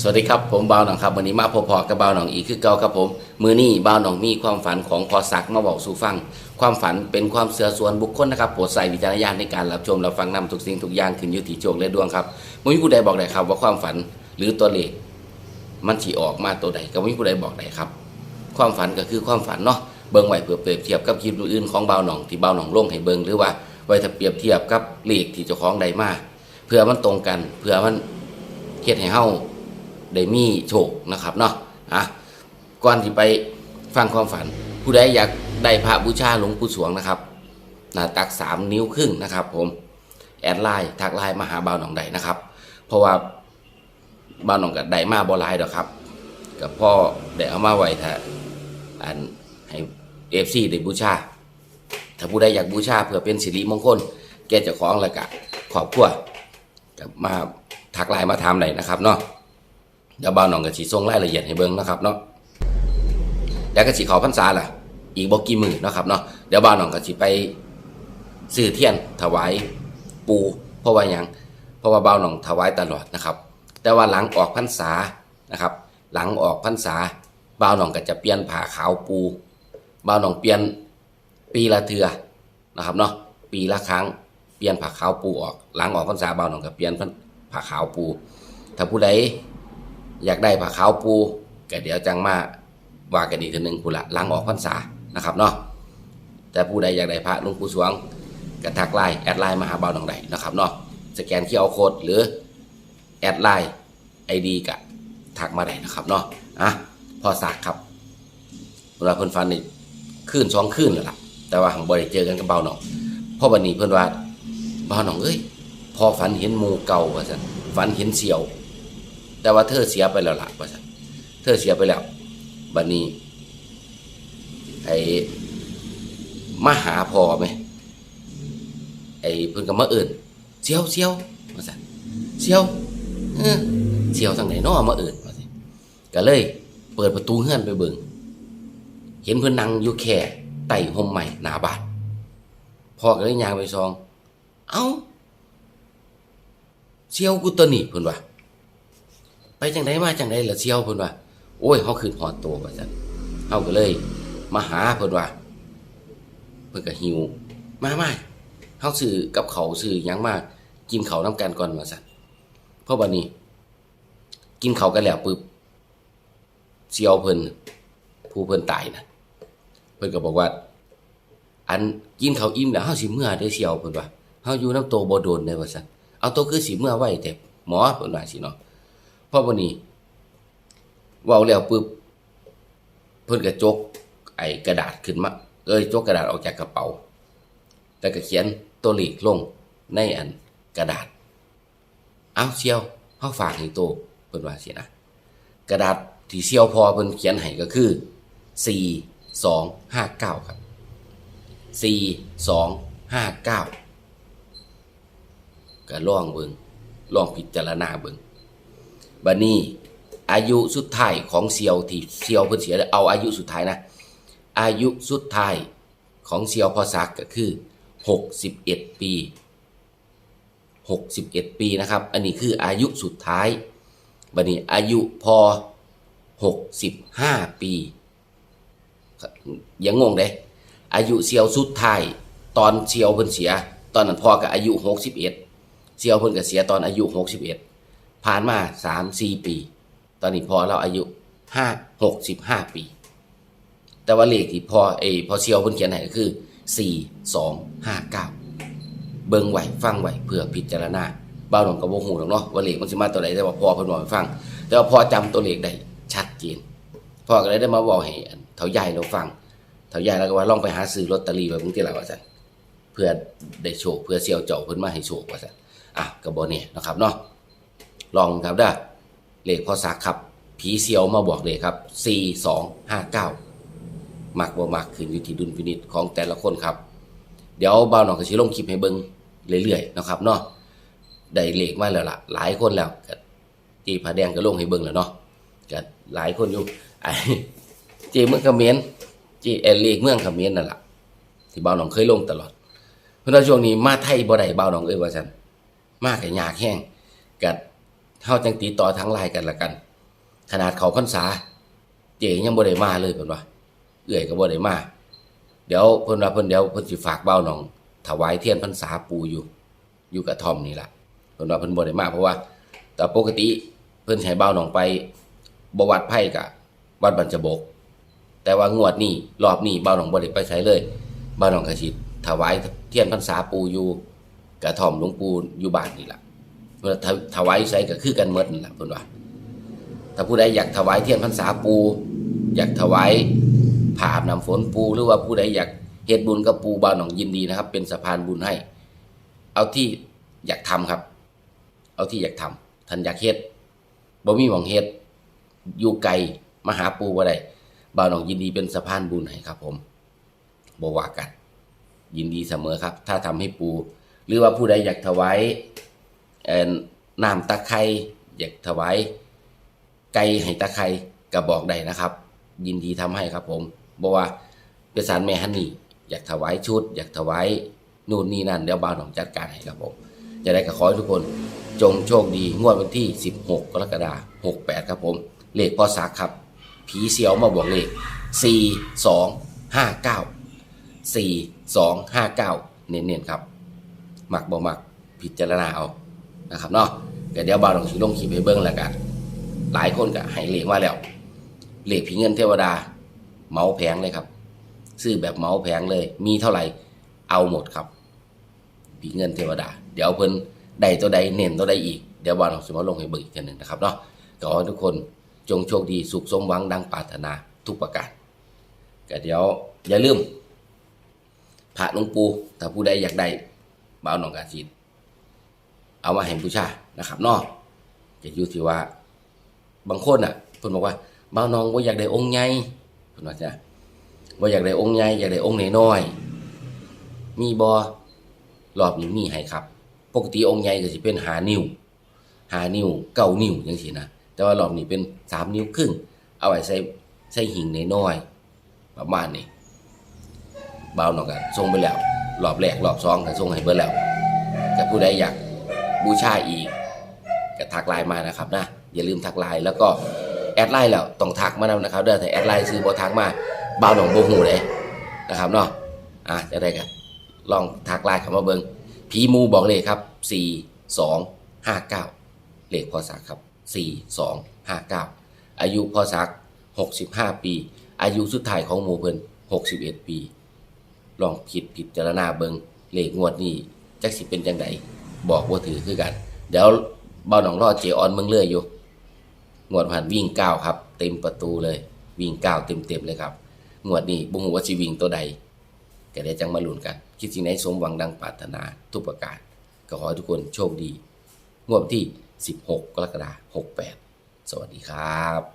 สวัสดีครับผมบ่าวหนองครับวันนี้มาพบๆกับบ่าวหนองอีกคือเก่าครับผมมือนี้บ่าวหนองมีความฝันของพอสักมาบอกสู่ฟัง ความฝันเป็นความเสือส่วนบุคคลนะครับโปรดใส่วิจารณญาณในการรับชมรับฟังนำทุกสิ่งทุกอย่างขึ้นอยู่ที่โชคและดวงครับม่มีผู้ใดบอกได้ครับ ว่าความฝันหรือตัวเลขมันที่ออกมาตัวใดก็ไม่มีผู้ใดบอกได้ครับ ความฝันก็คือความฝันเนาะเบิ่งไหวเพื่อเปรียบเทียบกับคลิปอื่นของบ่าวหนองที่บ่าวหนองลงให้เบิ่งหรือว่าไว้ถ้าเปรียบเทียบกับเลขที่เจ้าของใดมาเพื่อมันตรงกันเพื่อมันเฮ็ดให้เฮา ได้มีโชคนะครับเนาะอะก่อนที่ไปฟังความฝัน ผู้ใดอยากได้พระบูชาหลวงปู่สวงนะครับหน้าตักสามนิ้วครึ่งนะครับ ผมแอดไลน์ทักไลน์มาหาบ่าวหนองใดนะครับ เพราะว่าบ่าวหนองกับใดมาบ่หลายดอกครับกับพ่อได้เอามาไว้ถ้าอันให้เอฟซีได้บูชาถ้าผู้ใดอยากบูชาเพื่อเป็นสิริมงคล แก่เจ้าของแล้วก็ขอบครัวก็มาทักไลน์มาถามได้นะครับเนาะ เดี๋ยวบ่าวหนองก็สิส่งรายละเอียดให้เบิ่งนะครับเนาะแล้วก็สิเขาพรรษาล่ะ อีกบกี่มือนะครับเนาะเดี๋ยวบ่าวหนองก็สิไปซื้อเทียนถวายปูเพราะว่าหยังเพราะว่าบ่าวหนองถวายตลอดนะครับ แต่ว่าหลังออกพรรษานะครับ หลังออกพรรษาบ่าวหนองก็จะเปลี่ยนผ้าขาวปูบ่าวหนองเปลี่ยนปีละเทือนะครับเนาะปีละครั้งเปลี่ยนผ้าขาวปูออก หลังออกพรรษาบ่าวหนองก็เปลี่ยนผ้าขาวปู ถ้าผู้ใด อยากได้ผ้าขาวปูก็เดี๋ยวจังมาว่ากันอีกทีหนึ่งผู้ละล้างออกพรรษานะครับเนาะแต่ผู้ใดอยากได้พระลุงปู่สวงก็ทักไลน์แอดไลน์มาหาเบาหนองใดนะครับเนาะสแกนเคียร์โค้ดหรือแอดไลน์ไอดีกะทักมาได้นะครับเนาะอะพอสากครับเวลาเพิ่อนฟันนี่ขึ้นสองขึ้นแล้วล่ะ แต่ว่าหังบ่ได้เจอกันกับเบาหนองเพราะวันนี้เพิ่อนว่าเบาหนองเอ้ยพอฝันเห็นหมูเก่าว่าซั่นฝันเห็นเสี่ยว แต่ว่าเธอเสียไปแล้วล่ะว่าซั่นเธอเสียไปแล้วบัดนี้ไอ้มาหาพ่อไหมไอ้เพิ่นก็มาเอิ่นเสียวเสียวว่าซั่นเสียวเออเสียวทางไหนน้อมาเอิ่นว่าซั่นก็เลย เปิดประตูเฮือนไปเบิ่งเห็นเพิ่นนั่งอยู่แค่ใต้ห่มใหม่หนาบานพ่อก็เลยยางไปซอง เอ้าเสียวกูตัวนี้เพิ่นว่า จังไดมาจังไดล่ะเชียวเพิ่นว่าโอ้ยเฮาขึ้นฮอดตัวว่าซั่นเฮาก็เลย มาหาเพิ่นว่าเพิ่นก็หิว มามาเฮาซื้อกับเขาวซื้อหยังมากินเขาวนํกันก่อนว่าซั่นเพราะบัดนี้ กินเขากันแล้วปึ๊บเชียวเพิ่นผู้เพิ่นตายนะเพิ่นก็บอกว่า อันกินเขาอิ่มแล้วเฮาสิเมื่อได้เชียวเพิ่นว่าเฮาอยู่น้ำโตบ่โดนได้ว่าซั่นเอาโตคือสิเมื่อไว้แต่หมอเพิ่นว่าสิเนาะ พราะวันนี้เว้าแล้วปุ๊บเพิ่นก็จก ไอ้กระดาษขึ้นมา เอ้ยจกกระดาษออกจากกระเป๋าแล้วก็เขียนตัวเลขลงในอันกระดาษ เอาเซียวเฮาฝากให้โตเพิ่นว่าสินะกระดาษที่เซียวพอเพิ่นเขียนให้ก็คือ 4259 ครับ 4259ก็ล่องเบิงลองพิจารณาเบิง บัดนี้อายุสุดท้ายของเซียวที่เซียวเพิ่นเสียเอาอายุสุดท้ายนะ อายุสุดท้ายของเซียวพอสักก็คือ 61 ปี 61 ปีนะครับ อันนี้คืออายุสุดท้ายบัดนี้อายุพอ 65 ปีอย่างงงเด้อายุเซียวสุดท้ายตอนเซียวเพิ่นเสีย ตอนนั้นพ่อก็อายุ 61เซียวเพิ่นก็เสียตอนอายุ 61 ผ่านมาสามสี่ปี ตอนนี้พอเราอายุห้าหกสิบห้าปี แต่ว่าเลขที่พอเอพอเซียวเพิ่นเขียนให้ก็คือสี่สองห้าเก้าเบิ่งไหวฟังไหวเพื่อพิจารณาบ้าหลวงกับวงหูหรอกเนาะว่าเลขมันสิมาตัวไหนแต่ว่าพอเพิ่นบอกให้ฟัง แต่ว่าพอจำตัวเลขได้ชัดเจนพ่อก็เลยได้มาบอกให้อันเถาใหญ่เราฟังเถาใหญ่แล้วก็ว่าลองไปหาซื้อลอตเตอรี่ไว้เพิ่งที่ละว่าซั่นเพื่อได้โชคเพื่อเซียวเจ้าเพิ่นมาให้โชคว่าซั่นอะกระบอกเนี่ยนะครับเนาะ ลองครับได้อเลขพอสักครับ ผีเซียวมาบอกเลยครับ4 2 5 9มักบ่มักขึ้นอยู่ที่ดุลพินิจของแต่ละคนครับ เดี๋ยวบ่าวหนองก็สิลงคลิปให้เบิงเรื่อยๆนะครับเนาะได้เลขมาแล้วล่ะ หลายคนแล้วจีผาแดงก็ลงให้เบิงแล้วเนาะก็หลายคนอยู่ไอ้จีเมืองเขมรจีเอเลขเมืองเขมรนั่นแหละที่บ่าวหนองเคยลงตลอดเพราะว่าช่วงนี้มาไทยบ่ได้บ่าวหนองเอ้ยว่าซั่นมากกับยากแห้งกัด เฮาจังติดต่อทางไลน์กันละกัน ขนาดเขาพรรษา เจ๋ยังบ่ได้มาเลยเพิ่นว่าเอื้อยก็บ่ได้มาเดี๋ยวเพิ่นว่าเพิ่นเดี๋ยวเพิ่นสิฝากเบ้าน้อง ถวายเทียนพรรษาปูอยู่ อยู่กับทอมนี่ล่ะเพิ่นว่าเพิ่นบ่ได้มาเพราะว่า แต่ปกติเพิ่นให้เบ้าน้องไปบวัดไผ่กะวัดบรรจบก แต่ว่างวดนี้รอบนี้เบ้าน้องบ่ได้ไปไสเลยเบ้าน้องก็สิถวายเทียนพรรษาปูอยู่กระท่อมหลวงปู่อยู่บ้านนี่ล่ะ พิ่นถวายไสก็คือกันหมดนั่นล่ะเพิ่นว่าถ้าผู้ใดอยากถวายเทียนพรรษาปู อยากถวายผาบน้ำฝนปู หรือว่าผู้ใดอยากเฮ็ดบุญกับปูบาวหนองยินดีนะครับ เป็นสะพานบุญให้ เอาที่อยากทำครับ เอาที่อยากทำท่านอยากเฮ็ดบ่มีหวังเฮ็ดอยู่ไกลมาหาปูบ่ได้บาวหนองยินดีเป็นสะพานบุญให้ครับ ผมบ่ว่ากันยินดีเสมอครับ ถ้าทำให้ปู หรือว่าผู้ใดอยากถวาย น้ำตะไคร้อยากถวายไก่ให้ตะไคร้กระบอกใดนะครับ ยินดีทำให้ครับผมบอกว่าเป็นสารแม่ฮันนี่อยากถวายชุด อยากถวายนู่นนี่นั่นเดี๋ยวบ่าวหนองจัดการให้ครับผมจะได้ก็ขอให้ทุกคนจงโชคดีงวดวันที่ 16 กรกฎาคม68 ครับผม เลขพ่อสักครับ ผีเสียวมาบอกเลข 4 2 5 9 4 2 5 9 เน้นๆครับ หมักบ่หมัก พิจารณาเอา นะครับเนาะก็เดี๋ยวบ่าวหนองสิลงคลิปเบิ่งแล้วกันหลายคนก็ให้เลขมาแล้วเลขผีเงินเทวดาเมาแผงเลยครับ ซื้อแบบเมาแผงเลย มีเท่าไหร่เอาหมดครับผีเงินเทวดา เดี๋ยวเพิ่นใดตัวใดเน้นตัวใดอีกเดี๋ยวบอลเราสมาลงให้เบิกอีกทีหนึ่งนะครับเนาะก็ขอให้ทุกคนจงโชคดีสุขสมหวังดังปรารถนาทุกประการก็เดี๋ยวอย่าลืมพระหลวงปู่ถ้าผู้ใดอยากได้บ่าวหนองกาจีน เอามาให้บูชานะครับนาะจะอยู่ที่ว่า บางคนอะเพิ่นบอกว่าบ่าวน้องบ่อยากได้องค์ใหญ่เพิ่นว่าจ้ะบ่อยากได้องค์ใหญ่อยากได้องค์น้อยมีบ่รอบนี้มีให้ครับ ปกติองค์ใหญ่ก็สิเป็นหานิ้วหานิ้วเก้านิ้วจังซี่นะแต่ว่ารอบนี้เป็นสามนิ้วครึ่ง เอาไว้ใส่ใส่หิ่งน้อยๆประมาณนี้บ่าวน้องก็ส่งไปแล้วรอบแรกรอบสองก็ส่งให้เบิดแล้วแต่ผู้ใดอยาก บูชาอีกก็ทักไลน์มานะครับนะอย่าลืมทักไลน์แล้วก็แอดไลน์แล้วต้องทักมาแล้วนะครับเด้อแต่แอดไลน์ซื้อบ่ทักมาบ่าวหนองบ่ฮู้เลยนะครับเนาะอะจะได้กันลองทักไลน์เข้ามาเบิงผีมูบอกเลยครับ 4 2 5 9 เลขพอสักครับ 4 2 5 9 อายุพอสัก 65 ปี อายุสุดท้ายของหมูเพิ่น61 ปี ลองคิดพิจารณาเบิงเลขงวดนี้จักสิเป็นจังได บอกว่าถือคือกัน เดี๋ยวเบาหนองรอดเจออนเมืองเลื่อยอยู่งวดผ่านวิ่งก้าวครับ เต็มประตูเลย วิ่งก้าเต็มเต็มๆเลยครับงวดนี้บุ้งว่าสิวิ่งตัวใดก็ได้จังมาลุ้นกัน คิดสิ่งไหนสมหวังดังปรารถนาทุกประการ ก็ขอให้ทุกคนโชคดี งวดที่ 16 กรกฎาคม68 สวัสดีครับ